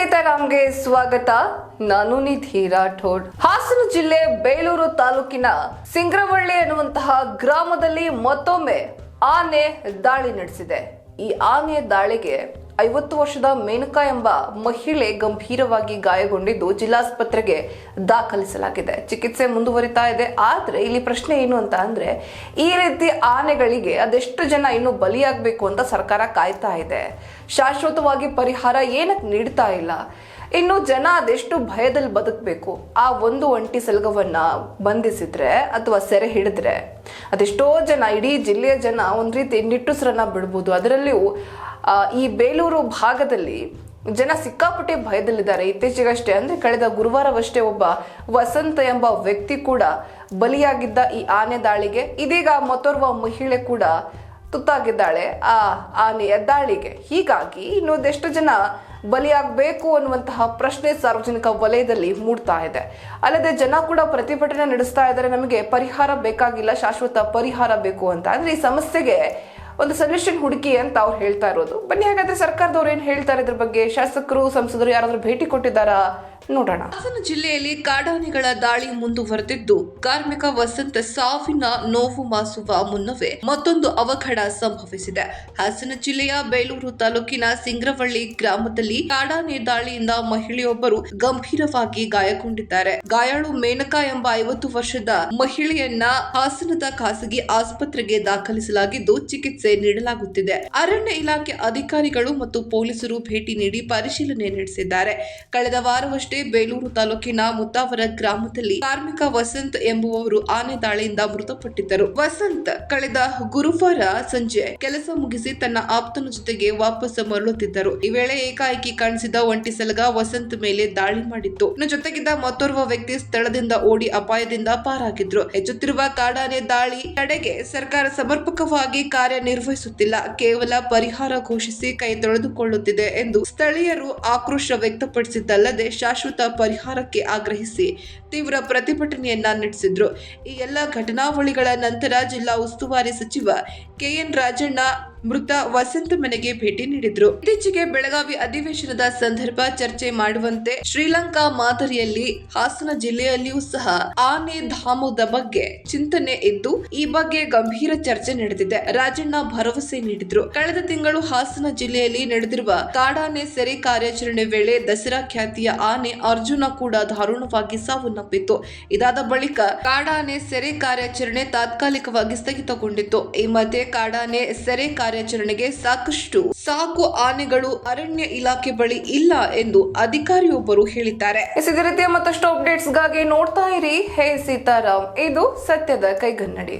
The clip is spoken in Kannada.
ಸೀತಾರಾಮ್ಗೆ ಸ್ವಾಗತ. ನಾನು ನಿಧಿ ರಾಠೋಡ್. ಹಾಸನ ಜಿಲ್ಲೆ ಬೇಲೂರು ತಾಲೂಕಿನ ಸಿಂಗ್ರವಳ್ಳಿ ಅನ್ನುವಂತಹ ಗ್ರಾಮದಲ್ಲಿ ಮತ್ತೊಮ್ಮೆ ಆನೆ ದಾಳಿ ನಡೆಸಿದೆ. ಈ ಆನೆ ದಾಳಿಗೆ ಐವತ್ತು ವರ್ಷದ ಮೇನಕಾ ಎಂಬ ಮಹಿಳೆ ಗಂಭೀರವಾಗಿ ಗಾಯಗೊಂಡಿದ್ದು ಜಿಲ್ಲಾಸ್ಪತ್ರೆಗೆ ದಾಖಲಿಸಲಾಗಿದೆ. ಚಿಕಿತ್ಸೆ ಮುಂದುವರಿತಾ ಇದೆ. ಆದ್ರೆ ಇಲ್ಲಿ ಪ್ರಶ್ನೆ ಏನು ಅಂತ ಅಂದ್ರೆ, ಈ ರೀತಿ ಆನೆಗಳಿಗೆ ಅದೆಷ್ಟು ಜನ ಇನ್ನು ಬಲಿಯಾಗಬೇಕು ಅಂತ ಸರ್ಕಾರ ಕಾಯ್ತಾ ಇದೆ. ಶಾಶ್ವತವಾಗಿ ಪರಿಹಾರ ಏನಕ್ಕೆ ನೀಡ್ತಾ ಇಲ್ಲ? ಇನ್ನು ಜನ ಅದೆಷ್ಟು ಭಯದಲ್ಲಿ ಬದುಕಬೇಕು? ಆ ಒಂದು ಒಂಟಿ ಸಲಗವನ್ನ ಬಂಧಿಸಿದ್ರೆ ಅಥವಾ ಸೆರೆ ಹಿಡಿದ್ರೆ, ಅದೆಷ್ಟೋ ಜನ, ಇಡೀ ಜಿಲ್ಲೆಯ ಜನ ಒಂದು ರೀತಿ ನಿಟ್ಟುಸರನ್ನ ಬಿಡ್ಬೋದು. ಅದರಲ್ಲಿಯೂ ಈ ಬೇಲೂರು ಭಾಗದಲ್ಲಿ ಜನ ಸಿಕ್ಕಾಪಟ್ಟೆ ಭಯದಲ್ಲಿದ್ದಾರೆ. ಇತ್ತೀಚೆಗಷ್ಟೇ ಅಂದ್ರೆ ಕಳೆದ ಗುರುವಾರವಷ್ಟೇ ಒಬ್ಬ ವಸಂತ ಎಂಬ ವ್ಯಕ್ತಿ ಕೂಡ ಬಲಿಯಾಗಿದ್ದ ಈ ಆನೆ ದಾಳಿಗೆ, ಇದೀಗ ಮತ್ತೋರ್ವ ಮಹಿಳೆ ಕೂಡ ತುತ್ತಾಗಿದ್ದಾಳೆ. ಆ ಆನೆಯ ದಾಳಿಗೆ ಹೀಗಾಗಿ ಇನ್ನೊಂದೆಷ್ಟು ಜನ ಬಲಿಯಾಗಬೇಕು ಅನ್ನುವಂತಹ ಪ್ರಶ್ನೆ ಸಾರ್ವಜನಿಕ ವಲಯದಲ್ಲಿ ಮೂಡ್ತಾ ಇದೆ. ಅಲ್ಲದೆ ಜನ ಕೂಡ ಪ್ರತಿಭಟನೆ ನಡೆಸ್ತಾ ಇದ್ದಾರೆ. ನಮಗೆ ಪರಿಹಾರ ಬೇಕಾಗಿಲ್ಲ, ಶಾಶ್ವತ ಪರಿಹಾರ ಬೇಕು ಅಂತ. ಅಂದ್ರೆ ಈ ಸಮಸ್ಯೆಗೆ ಒಂದು ಸೊಲ್ಯೂಷನ್ ಹುಡುಕಿ ಅಂತ ಅವ್ರು ಹೇಳ್ತಾ ಇರೋದು. ಬನ್ನಿ, ಹಾಗಾದ್ರೆ ಸರ್ಕಾರದವ್ರು ಏನ್ ಹೇಳ್ತಾರೆ ಇದ್ರ ಬಗ್ಗೆ? ಶಾಸಕರು, ಸಂಸದರು ಯಾರಾದ್ರೂ ಭೇಟಿ ಕೊಟ್ಟಿದ್ದಾರಾ? ನೋಡೋಣ. ಹಾಸನ ಜಿಲ್ಲೆಯಲ್ಲಿ ಕಾಡಾನೆಗಳ ದಾಳಿ ಮುಂದುವರೆದಿದ್ದು, ಕಾರ್ಮಿಕ ವಸಂತ ಸಾವಿನ ನೋವು ಮಾಸುವ ಮುನ್ನವೇ ಮತ್ತೊಂದು ಅವಘಡ ಸಂಭವಿಸಿದೆ. ಹಾಸನ ಜಿಲ್ಲೆಯ ಬೇಲೂರು ತಾಲೂಕಿನ ಸಿಂಗ್ರವಳ್ಳಿ ಗ್ರಾಮದಲ್ಲಿ ಕಾಡಾನೆ ದಾಳಿಯಿಂದ ಮಹಿಳೆಯೊಬ್ಬರು ಗಂಭೀರವಾಗಿ ಗಾಯಗೊಂಡಿದ್ದಾರೆ. ಗಾಯಾಳು ಮೇನಕಾ ಎಂಬ ಐವತ್ತು ವರ್ಷದ ಮಹಿಳೆಯನ್ನ ಹಾಸನದ ಖಾಸಗಿ ಆಸ್ಪತ್ರೆಗೆ ದಾಖಲಿಸಲಾಗಿದ್ದು ಚಿಕಿತ್ಸೆ ನೀಡಲಾಗುತ್ತಿದೆ. ಅರಣ್ಯ ಇಲಾಖೆ ಅಧಿಕಾರಿಗಳು ಮತ್ತು ಪೊಲೀಸರು ಭೇಟಿ ನೀಡಿ ಪರಿಶೀಲನೆ ನಡೆಸಿದ್ದಾರೆ. ಕಳೆದ ವಾರವಷ್ಟೇ ಬೇಲೂರು ತಾಲೂಕಿನ ಮುತ್ತಾವರ ಗ್ರಾಮದಲ್ಲಿ ಕಾರ್ಮಿಕ ವಸಂತ್ ಎಂಬುವವರು ಆನೆ ದಾಳಿಯಿಂದ ಮೃತಪಟ್ಟಿದ್ದರು. ವಸಂತ್ ಕಳೆದ ಗುರುವಾರ ಸಂಜೆ ಕೆಲಸ ಮುಗಿಸಿ ತನ್ನ ಆಪ್ತನ ಜೊತೆಗೆ ವಾಪಸ್ ಮರಳುತ್ತಿದ್ದರು. ಈ ವೇಳೆ ಏಕಾಏಕಿ ಕಾಣಿಸಿದ ಒಂಟಿ ಸಲಗ ವಸಂತ್ ಮೇಲೆ ದಾಳಿ ಮಾಡಿತ್ತು. ಇನ್ನು ಜೊತೆಗಿದ್ದ ಮತ್ತೋರ್ವ ವ್ಯಕ್ತಿ ಸ್ಥಳದಿಂದ ಓಡಿ ಅಪಾಯದಿಂದ ಪಾರಾಗಿದ್ರು. ಹೆಚ್ಚುತ್ತಿರುವ ಕಾಡಾನೆ ದಾಳಿ ತಡೆಗೆ ಸರ್ಕಾರ ಸಮರ್ಪಕವಾಗಿ ಕಾರ್ಯನಿರ್ವಹಿಸುತ್ತಿಲ್ಲ. ಕೇವಲ ಪರಿಹಾರ ಘೋಷಿಸಿ ಕೈ ತೊಳೆದುಕೊಳ್ಳುತ್ತಿದೆ ಎಂದು ಸ್ಥಳೀಯರು ಆಕ್ರೋಶ ವ್ಯಕ್ತಪಡಿಸಿದ್ದಲ್ಲದೆ ಶಾಶ್ವತ ಪರಿಹಾರಕ್ಕೆ ಆಗ್ರಹಿಸಿ ತೀವ್ರ ಪ್ರತಿಭಟನೆಯನ್ನ ನಡೆಸಿದ್ರು. ಈ ಎಲ್ಲ ಘಟನಾವಳಿಗಳ ನಂತರ ಜಿಲ್ಲಾ ಉಸ್ತುವಾರಿ ಸಚಿವ ಕೆಎನ್ ರಾಜಣ್ಣ ಮೃತ ವಸಂತ ಮನೆಗೆ ಭೇಟಿ ನೀಡಿದ್ರು. ಇತ್ತೀಚೆಗೆ ಬೆಳಗಾವಿ ಅಧಿವೇಶನದ ಸಂದರ್ಭ ಚರ್ಚೆ ಮಾಡುವಂತೆ ಶ್ರೀಲಂಕಾ ಮಾದರಿಯಲ್ಲಿ ಹಾಸನ ಜಿಲ್ಲೆಯಲ್ಲಿಯೂ ಸಹ ಆನೆ ಧಾಮದ ಬಗ್ಗೆ ಚಿಂತನೆ ಇದ್ದು, ಈ ಬಗ್ಗೆ ಗಂಭೀರ ಚರ್ಚೆ ನಡೆದಿದೆ. ರಾಜಣ್ಣ ಭರವಸೆ ನೀಡಿದ್ರು. ಕಳೆದ ತಿಂಗಳು ಹಾಸನ ಜಿಲ್ಲೆಯಲ್ಲಿ ನಡೆದಿರುವ ಕಾಡಾನೆ ಸೆರೆ ಕಾರ್ಯಾಚರಣೆ ವೇಳೆ ದಸರಾ ಖ್ಯಾತಿಯ ಆನೆ ಅರ್ಜುನ ಕೂಡ ದಾರುಣವಾಗಿ ಸಾವನ್ನಪ್ಪಿತ್ತು. ಇದಾದ ಬಳಿಕ ಕಾಡಾನೆ ಸೆರೆ ಕಾರ್ಯಾಚರಣೆ ತಾತ್ಕಾಲಿಕವಾಗಿ ಸ್ಥಗಿತಗೊಂಡಿತ್ತು. ಈ ಮಧ್ಯೆ ಕಾಡಾನೆ ಸೆರೆ ಕಾರ್ಯಾಚರಣೆಗೆ ಸಾಕಷ್ಟು ಸಾಕು ಆನೆಗಳು ಅರಣ್ಯ ಇಲಾಖೆ ಬಳಿ ಇಲ್ಲ ಎಂದು ಅಧಿಕಾರಿಯೊಬ್ಬರು ಹೇಳಿದ್ದಾರೆ. ಮತ್ತಷ್ಟು ಅಪ್ಡೇಟ್ಸ್ಗಾಗಿ ನೋಡ್ತಾ ಇರಿ. ಹೇ ಸೀತಾರಾಮ್, ಇದು ಸತ್ಯದ ಕೈಗನ್ನಡಿ.